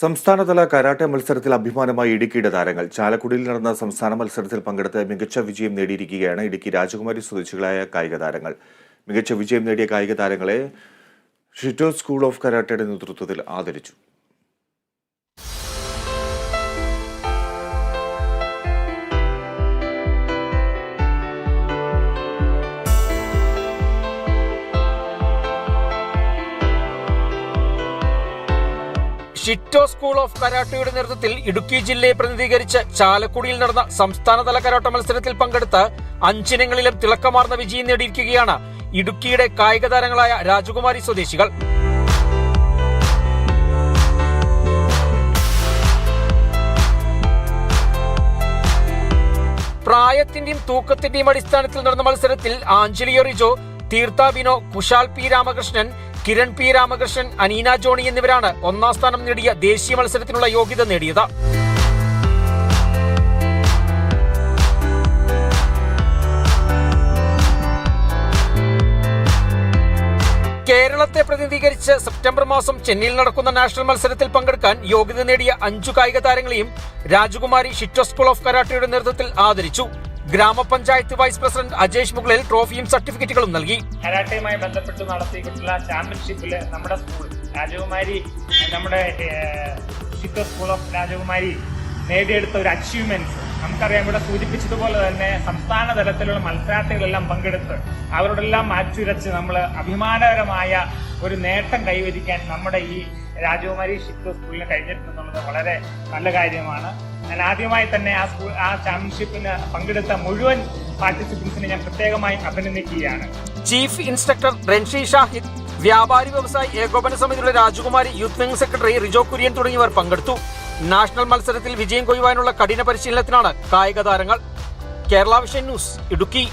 സംസ്ഥാനതല കരാട്ടെ മത്സരത്തിൽ അഭിമാനമായി ഇടുക്കിയുടെ താരങ്ങൾ. ചാലക്കുടിയിൽ നടന്ന സംസ്ഥാന മത്സരത്തിൽ പങ്കെടുത്ത് മികച്ച വിജയം നേടിയിരിക്കുകയാണ് ഇടുക്കി രാജകുമാരി സ്വദേശികളായ കായിക താരങ്ങൾ. മികച്ച വിജയം നേടിയ കായിക താരങ്ങളെ ഷിറ്റോ സ്കൂൾ ഓഫ് കരാട്ടയുടെ നേതൃത്വത്തിൽ ആദരിച്ചു. ഷിറ്റോ സ്കൂൾ ഓഫ് കരാട്ടയുടെ നേതൃത്വത്തിൽ ഇടുക്കി ജില്ലയെ പ്രതിനിധീകരിച്ച് ചാലക്കുടിയിൽ നടന്ന സംസ്ഥാനതല കരാട്ട മത്സരത്തിൽ പങ്കെടുത്ത് അഞ്ചിനങ്ങളിലും തിളക്കമാർന്ന വിജയം നേടിയിരിക്കുകയാണ് ഇടുക്കിയുടെ കായിക താരങ്ങളായ രാജകുമാരി സ്വദേശികൾ. പ്രായത്തിന്റെയും തൂക്കത്തിന്റെയും അടിസ്ഥാനത്തിൽ നടന്ന മത്സരത്തിൽ ആഞ്ചലിയോ റിജോ തീർത്ഥ ബിനോ കുശാൽ പി രാമകൃഷ്ണൻ കിരൺ പി രാമകൃഷ്ണൻ അനീന ജോണി എന്നിവരാണ് ഒന്നാം സ്ഥാനം നേടിയ ദേശീയ മത്സരത്തിനുള്ള യോഗ്യത നേടിയത്. കേരളത്തെ പ്രതിനിധീകരിച്ച് സെപ്റ്റംബർ മാസം ചെന്നൈയിൽ നടക്കുന്ന നാഷണൽ മത്സരത്തിൽ പങ്കെടുക്കാൻ യോഗ്യത നേടിയ അഞ്ചു കായിക താരങ്ങളെയും രാജകുമാരി ഷിറ്റോ സ്കൂൾ ഓഫ് കരാട്ടയുടെ നേതൃത്വത്തിൽ ആദരിച്ചു. ഗ്രാമപഞ്ചായത്ത് വൈസ് പ്രസിഡന്റ് അജേഷ് മുകളിൽ ട്രോഫിയും സർട്ടിഫിക്കറ്റുകളും നൽകി. കരാട്ടയുമായി ബന്ധപ്പെട്ട് നടത്തിയിട്ടുള്ള ചാമ്പ്യൻഷിപ്പിൽ നമ്മുടെ സ്കൂൾ രാജകുമാരി നമ്മുടെ സ്കൂൾ ഓഫ് രാജകുമാരി നേടിയെടുത്ത ഒരു അച്ചീവ്മെന്റ്സ് നമുക്കറിയാം ഇവിടെ സൂചിപ്പിച്ചതുപോലെ തന്നെ സംസ്ഥാന തലത്തിലുള്ള മത്സരാർത്ഥികളെല്ലാം പങ്കെടുത്ത് അവരോടെല്ലാം മാറ്റുരച്ച് നമ്മൾ അഭിമാനകരമായ ഒരു നേട്ടം കൈവരിക്കാൻ നമ്മുടെ ഈ രാജകുമാരി ഷിപ്പ് സ്കൂളിന് കഴിഞ്ഞിട്ടുണ്ടെന്നുള്ളത് വളരെ നല്ല കാര്യമാണ്. ഞാൻ ആദ്യമായി തന്നെ ആ സ്കൂൾ ആ ചാമ്പ്യൻഷിപ്പിന് പങ്കെടുത്ത മുഴുവൻ പാർട്ടിസിപ്പൻസിനെ ഞാൻ പ്രത്യേകമായി അഭിനന്ദിക്കുകയാണ്. ചീഫ് ഇൻസ്ട്രക്ടർ റൻഷി ഷാഹിദ് വ്യാപാരി വ്യവസായി ഏകോപന സമിതിയുടെ Rajakumari youth wing secretary Rijo Kurian തുടങ്ങിയവർ പങ്കെടുത്തു. നാഷണൽ മത്സരത്തിൽ വിജയം കൊയ്യുവാനുള്ള കഠിന പരിശീലനത്തിനാണ് കായിക താരങ്ങൾ. Kerala Vision News Idukki.